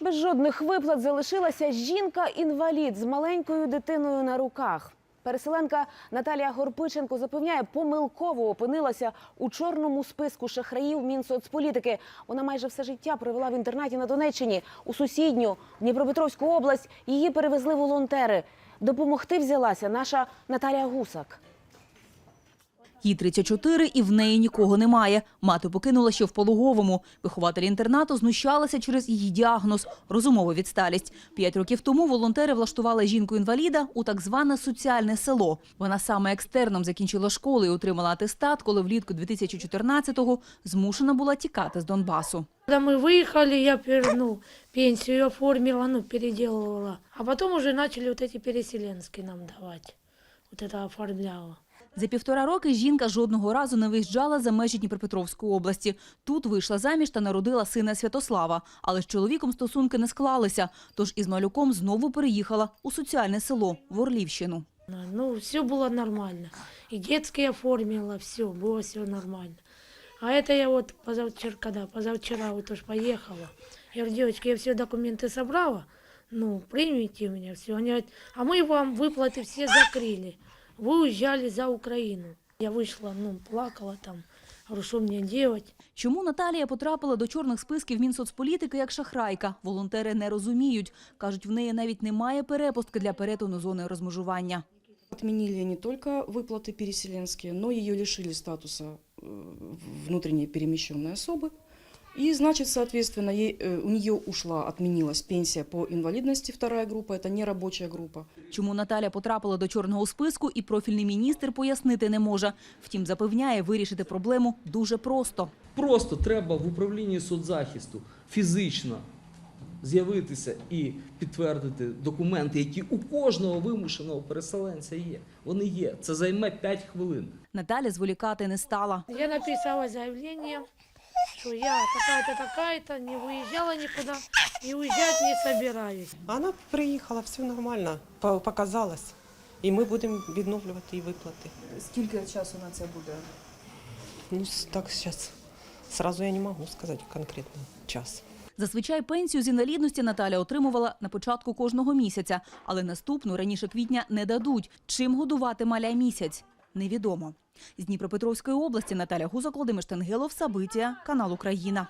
Без жодних виплат залишилася жінка-інвалід з маленькою дитиною на руках. Переселенка Наталія Горпиченко запевняє, помилково опинилася у чорному списку шахраїв Мінсоцполітики. Вона майже все життя провела в інтернаті на Донеччині. У сусідню Дніпропетровську область її перевезли волонтери. Допомогти взялася наша Наталія Гусак. Їй 34 і в неї нікого немає. Мати покинула ще в пологовому. Вихователі інтернату знущалися через її діагноз – розумова відсталість. П'ять років тому волонтери влаштували жінку-інваліда у так зване соціальне село. Вона саме екстерном закінчила школу і отримала атестат, коли влітку 2014-го змушена була тікати з Донбасу. Когда мы выехали, я пер- ну, пенсию оформила, ну, переделывала. А потом уже начали вот эти переселенские нам давать. Вот это оформляла. За півтора роки жінка жодного разу не виїжджала за межі Дніпропетровської області. Тут вийшла заміж та народила сина Святослава. Але з чоловіком стосунки не склалися, тож із малюком знову переїхала у соціальне село в Орлівщину. Ну, все было нормально. И детские оформила, все, было все нормально. А это я вот позавчера, когда, позавчера вот уж поехала. Я говорю, девочки, я все документы собрала, ну, примите меня, все. Они говорят, а мы вам выплаты все закрыли. Вы уезжали за Украину. Я вышла, ну, плакала там. Говорю, что мне делать? Чому Наталія потрапила до чорних списків Мінсоцполітики як шахрайка? Волонтери не розуміють. Кажуть, в неї навіть немає перепустки для перетину зони розмежування. Отменили не только выплаты переселенские, но ее лишили статуса э, внутренней перемещенной особы. И, значит, соответственно, ей, э, у нее ушла, отменилась пенсия по инвалидности, вторая группа, это не рабочая группа. Чому Наталя потрапила до чорного списку і профільний міністр пояснити не може. Втім, запевняє, вирішити проблему дуже просто. Просто треба в управлінні соцзахисту фізично з'явитися і підтвердити документи, які у кожного вимушеного переселенця є. Вони є. Це займе 5 хвилин. Наталя зволікати не стала. Я написала заявление, что я такая-то, такая-то, не выезжала никуда и уезжать не собираюсь. Вона приїхала, все нормально, по- показалось. І ми будемо відновлювати її виплати. Сколько часу на це буде? Ну, с- так зараз, сразу я не можу сказати конкретно час. Зазвичай пенсію з інвалідності Наталя отримувала на початку кожного місяця, але наступну раніше квітня не дадуть. Чим годувати маля місяць? Невідомо. З Дніпропетровської області Наталя Гузак, Володимир Штенгелов, Сабитія, канал Україна.